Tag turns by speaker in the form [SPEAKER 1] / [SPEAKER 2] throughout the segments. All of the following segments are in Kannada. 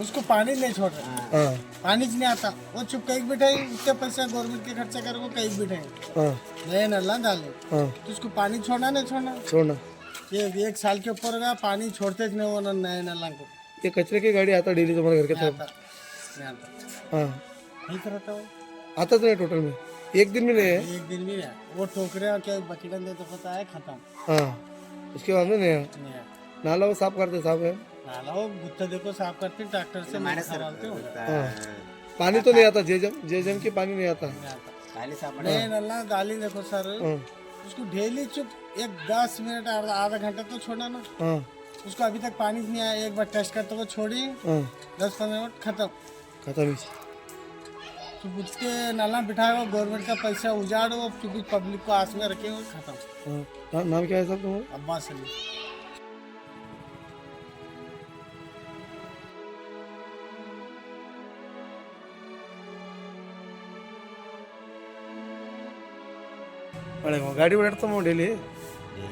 [SPEAKER 1] उसको पानी नहीं छोड़ रहा।
[SPEAKER 2] हाँ।
[SPEAKER 1] पानी नहीं आता। वो चुप कहीं बिठाई उसके पैसा गवर्नमेंट के खर्चा करो कहीं बिठाई
[SPEAKER 2] हाँ।
[SPEAKER 1] नए नल्ला डाले
[SPEAKER 2] हाँ।
[SPEAKER 1] तो उसको पानी छोड़ना नहीं छोड़ना?
[SPEAKER 2] छोड़ना।
[SPEAKER 1] ये एक साल के ऊपर होगा पानी छोड़ते नहीं वो नए नल्ला को।
[SPEAKER 2] ये कचरे की गाड़ी आता डेली तुम्हारे घर के तरफ़
[SPEAKER 1] नहीं करता तो
[SPEAKER 2] आता तो है टोटल में। एक दिन में नहीं है।
[SPEAKER 1] एक दिन में वो टोकरे और क्या बकेटन तो पता है खत्म।
[SPEAKER 2] हाँ। उसके बाद में नहीं है। नाला वो साफ़ करते साफ़ है।
[SPEAKER 1] नाला वो गुत्ता देखो साफ़ करते ट्रैक्टर से निकालते हो।
[SPEAKER 2] हाँ। पानी तो नहीं आता जेजम जेजम की पानी नहीं आता।
[SPEAKER 1] नहीं नल्ला डाली देखो सर।
[SPEAKER 2] हाँ।
[SPEAKER 1] उसको डेली चुप एक दस मिनट आधा घंटा तो छोड़ा ना।
[SPEAKER 2] हाँ।
[SPEAKER 1] उसको अभी तक पानी नहीं आया एक बार टेस्ट करते हुए छोड़ी।
[SPEAKER 2] हाँ।
[SPEAKER 1] दस पंद्रह मिनट खत्म।
[SPEAKER 2] खत्म ही।
[SPEAKER 1] तो उसके नाला बिठाओ गवर्नमेंट का पैसा उजाड़ो क्योंकि पब्लिक को आस में रखे हुए खत्म
[SPEAKER 2] नाम क्या है सब तुम्हारा?
[SPEAKER 1] अब्बास अली
[SPEAKER 2] ಒಳ್ಳೆ ಗಾಡಿ ಓಡಾಡ್ತಮ್ಮ ಡೈಲಿ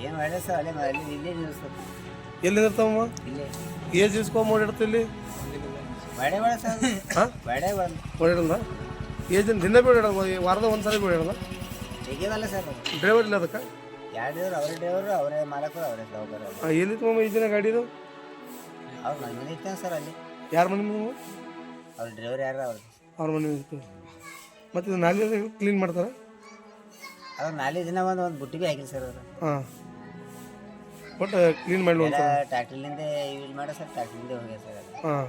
[SPEAKER 3] ಏನು ಒಳ್ಳೆ ಸರ್ ಅಲ್ಲೇ ಅಲ್ಲಿ ಇಲ್ಲೇ
[SPEAKER 2] ಎಲ್ಲಿ ಇರ್ತಮ್ಮ
[SPEAKER 3] ಇಲ್ಲೇ.
[SPEAKER 2] ಏಜ್ ಇಸ್ಕೊಂಬ ಓಡಾಡ್ತ ಇಲ್ಲಿ?
[SPEAKER 3] ಬಡೆ ಬೇಡ ಸರ್.
[SPEAKER 2] ಹಾಂ?
[SPEAKER 3] ಬಡೆ ಬೇಡ.
[SPEAKER 2] ಓಡಾಡಲ್ಲ ಏಜ್ ದಿನ ಬಿ ಓಡಾಡಲ್ಲ ವಾರದ ಒಂದು ಸಲ ಓಡಾಡಲ್ಲ
[SPEAKER 3] ಸರ್.
[SPEAKER 2] ಡ್ರೈವರ್ ಇಲ್ಲ ಅದಕ್ಕೆ?
[SPEAKER 3] ಯಾರು ಡ್ರೈವರ್? ಅವರೇ ಡ್ರೈವರು ಅವರೇ ಮಾಲಕರು ಅವರೇ
[SPEAKER 2] ಹಾಂ ಎಲ್ಲಿತ್ತು ಮಮ್ಮ ಈ ದಿನ ಗಾಡಿದು
[SPEAKER 3] ಅವ್ರ ಮನೆ ಸರ್ ಅಲ್ಲಿ.
[SPEAKER 2] ಯಾರ ಮನೆ ನೀವು
[SPEAKER 3] ಅವ್ರ ಡ್ರೈವರ್ ಯಾರು? ಅವ್ರು
[SPEAKER 2] ಅವ್ರ ಮನೆ ಇತ್ತು. ಮತ್ತು ಇದು ನಾಳೆ ಕ್ಲೀನ್ ಮಾಡ್ತಾರೆ?
[SPEAKER 3] ಅವ್ರು ನಾಳೆ ದಿನ ಒಂದು ಒಂದು ಬುಟ್ಟಿ ಭೀ ಹಾಕಿಲ್ಲ ಸರ್ ಅವರು.
[SPEAKER 2] ಹಾಂ. ಒಟ್ಟು ಕ್ಲೀನ್ ಮಾಡಿ ಒಂದು
[SPEAKER 3] ಟ್ಯಾಕ್ಟ್ರಿಲಿಂದ ಯೂಸ್ ಮಾಡೋ ಸರ್ ಟ್ಯಾಕ್ಟ್ರಿಲಿಂದ ಹೋಗ್ಯ ಸರ್ ಅದು.
[SPEAKER 2] ಹಾಂ.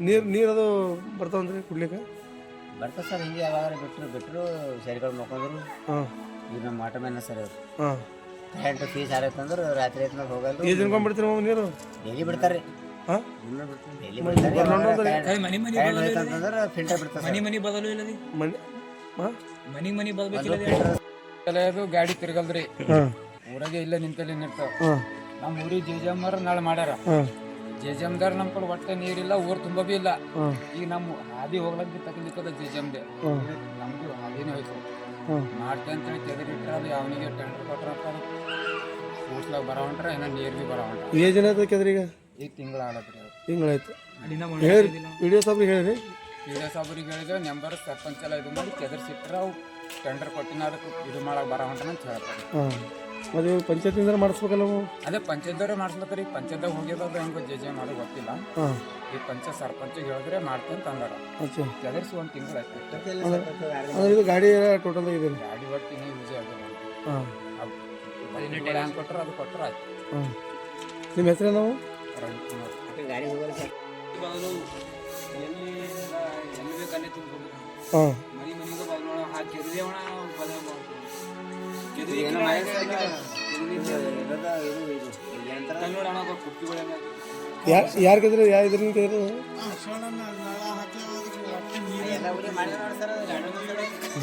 [SPEAKER 2] ನೀರು ನೀರು ಅದು ಬರ್ತಾವಂದ್ರಿ ಕುಡ್ಲಿಕ್ಕೆ?
[SPEAKER 3] ಬರ್ತದೆ ಸರ್ ಹಿಂಗೆ ಯಾವಾಗ ಬಿಟ್ಟರು ಬಿಟ್ಟರು ಸರಿಗಳು ಮಕ್ಕೊಂಡ್ರು
[SPEAKER 2] ಹಾಂ.
[SPEAKER 3] ಈಗ ನಮ್ಮ ಆಟೋ ಮ್ಯಾನ ಸರ್ ಅವರು.
[SPEAKER 2] ಹಾಂ.
[SPEAKER 3] ಕರೆಂಟ್ ಫೀಸ್ ಆಗತ್ತಂದ್ರೆ ರಾತ್ರಿ ಹೊತ್ನಾಗ ಹೋಗಲ್ಲ
[SPEAKER 2] ಏಜ್ ಇನ್ಕೊಂಡ್ಬಿಡ್ತೀರಿ ಮಾವ ನೀರು?
[SPEAKER 3] ಡೈಲಿ ಬಿಡ್ತಾರೆ
[SPEAKER 2] ಹಾಂ?
[SPEAKER 3] ಡೈಲಿ ಬಿಡ್ತಾರೆ ಅಂತಂದ್ರೆ ಫಿಲ್ಟರ್ ಬಿಡ್ತಾರೆ
[SPEAKER 4] ಮನಿ ಮನಿ ಬದಲು ಇಲ್ಲದಿ?
[SPEAKER 2] ಮನೆ
[SPEAKER 4] ಮನಿ ಮನಿ ಬದಬೇಕಿಲ್ಲ
[SPEAKER 5] ಅದು ಗಾಡಿ ತಿರ್ಗಲ್ರಿ. ಊರಾಗೆ ಇಲ್ಲೇ ನಿಂತಲ್ಲಿ ನಿಂತಾವ ನಮ್ಮ ಊರಿಗೆ ಜೇಜಮ್ಮರ ನಾಳೆ ಮಾಡ್ಯಾರ. ಜೇಜಮ್ದಾರ ನಮ್ ಕಡೆ ಒಟ್ಟೆ ನೀರಿಲ್ಲ ಊರ್ ತುಂಬ ಬಿ ಇಲ್ಲ. ಈಗ ನಮ್ಮ ಹಾದಿ ಹೋಗ್ಲಕ್ ಬಿ ತಕಲಿಕ್ಕದ ಜೇಜಮ್ದೆ ನಮ್ದು ಹಾದಿನೇ ಹೋಯ್ತು. ಮಾಡ್ತೆ ಅಂತ ಅಂತೇಳಿ ತೆಗೆದಿಟ್ರ ಅದು ಅವನಿಗೆ ಟೆಂಡರ್ ಕೊಟ್ರ ಕೂಸ್ಲಾಗ ಬರ ಹೊಂಟ್ರ ಏನೋ ನೀರು ಬಿ ಬರೋ ಹೊಂಟ್ರ.
[SPEAKER 2] ಏಜ್ ಏನಾಯ್ತು ಈಗ
[SPEAKER 5] ಈಗ ತಿಂಗಳ ಆಲತ್ರಿ ಅದು.
[SPEAKER 2] ತಿಂಗಳಾಯ್ತು ಹೇಳಿ ವಿಡಿಯೋ ಸಾಬ್ರಿ ಹೇಳಿರಿ.
[SPEAKER 5] ಹಿರಿಯ ಸಾಬ್ರಿಗೆ ಹೇಳಿದೆವು ನಂಬರ್ ಸರ್ಪಂಚ್ ಎಲ್ಲ ಇದು ಮಾಡಿ ಕೆದರ್ಸಿಟ್ರೆ ಅವು ಟೆಂಡರ್ ಕೊಟ್ಟಿನ ಅದಕ್ಕೆ ಇದು ಮಾಡಕ್ ಬರೋ ಅಂತ ಹೇಳ್ತಾರೆ.
[SPEAKER 2] ಹಾಂ. ಇವಾಗ ಪಂಚಾಯತಿಂದ ಮಾಡಿಸ್ಬೇಕಲ್ಲ ನಾವು
[SPEAKER 5] ಅದೇ ಪಂಚಾಯತ್ದವ್ರೆ ಮಾಡಿಸ್ಬೇಕ್ರಿ. ಪಂಚಾಯತ್ದಾಗ ಹೋಗ್ಯದ ಹೆಂಗೋ ಜೆ ಜೆ ಮಾಡೋದು ಗೊತ್ತಿಲ್ಲ.
[SPEAKER 2] ಹಾಂ.
[SPEAKER 5] ಈ ಪಂಚ ಸರ್ಪಂಚಿಗೆ ಹೇಳಿದ್ರೆ ಮಾಡ್ತೀನಿ ಅಂತ ಅಂದಾರ.
[SPEAKER 2] ಅಚ್ಚಾ
[SPEAKER 5] ಕೆದರ್ಸಿ ಒಂದು ತಿಂಗಳು ಆಯ್ತು.
[SPEAKER 2] ಅಂದ್ರೆ ಇದು ಗಾಡಿ ಟೋಟಲ್ ಇದೆ
[SPEAKER 5] ಗಾಡಿ ಒಟ್ಟು ಇನ್ನೂ ಯೂಸ್ ಆಗಿದೆ
[SPEAKER 2] ಹಾಂ.
[SPEAKER 5] ಹ್ಯಾಂಗ್ ಕೊಟ್ಟರೆ ಅದು ಕೊಟ್ಟರೆ ಆಯ್ತು.
[SPEAKER 2] ಹಾಂ. ನಿಮ್ಮ ಹೆಸರು ನಾವು
[SPEAKER 3] ಗಾಡಿ ಹೋಗಲ್ಲ
[SPEAKER 2] ಹಾಂ
[SPEAKER 4] ಮನಿ ಮನಿಗೂ ಹಾಕಿ
[SPEAKER 2] ಯಾರು ಯಾರು ಕೆದ್ರೆ ಯಾರು ಇದ್ರಿಂದ ಕೆದ್ರೆ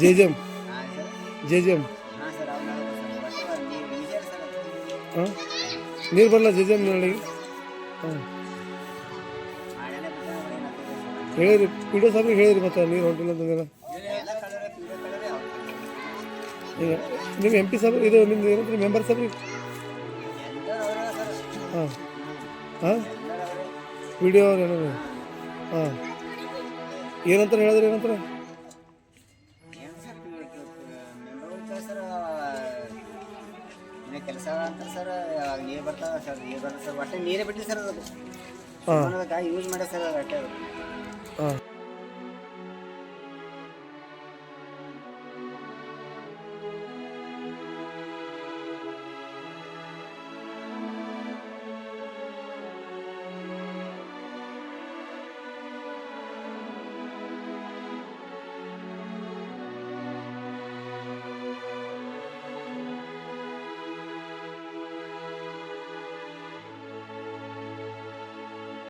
[SPEAKER 3] ಜೆ.
[SPEAKER 2] ಜೆ ಜೆಮ್
[SPEAKER 3] ಹಾಂ ಸರ್.
[SPEAKER 2] ಜೆ ಜೆಮ್
[SPEAKER 3] ಹಾಂ ನೀರು
[SPEAKER 2] ಬರಲ್ಲ ಜೆ ಜೆಮ್ ನೋಡಿ ಹಾಂ
[SPEAKER 3] ಏನಾಗ್ತದೆ ಪಿ
[SPEAKER 2] ಹೇಳಿರಿ ಒ ಸಾಬ್ರಿಗೆ ಹೇಳಿರಿ ಮತ್ತೆ ನೀರು ಹೊಂಟಿಲ್ಲ
[SPEAKER 3] ಅಂತಂದ್ರೆ
[SPEAKER 2] ಈಗ ನಿಮ್ಮ ಎಂ ಪಿ ಸಾಬ್ರು ಇದು ನಿಮ್ದು ಏನಂತ ಮೆಂಬರ್
[SPEAKER 3] ಸಾಬ್ರಿ
[SPEAKER 2] ಹಾಂ. ಹಾಂ?
[SPEAKER 3] ವಿಡಿಯೋ ಅವ್ರು
[SPEAKER 2] ವಿಡಿಯೋ ಏನಾದ್ರು? ಹಾಂ. ಏನಂತಾರೆ ಹೇಳಿದ್ರಿ ಏನಂತಾರೆ?
[SPEAKER 3] ಕೆಲಸ ಅಂತ ಸರ್ ನೀರು ಬರ್ತಾವ ಸರ್ ನೀರು ಬರ್ತದೆ ಸರ್ ಒಟ್ಟೆ ನೀರೇ ಬಿಟ್ಟಿಲ್ಲ ಸರ್ ಅದು ಯೂಸ್ ಮಾಡ್ಯ ಸರ್ ಅದು ಅಷ್ಟೇ ಅದು
[SPEAKER 2] ಹಾಂ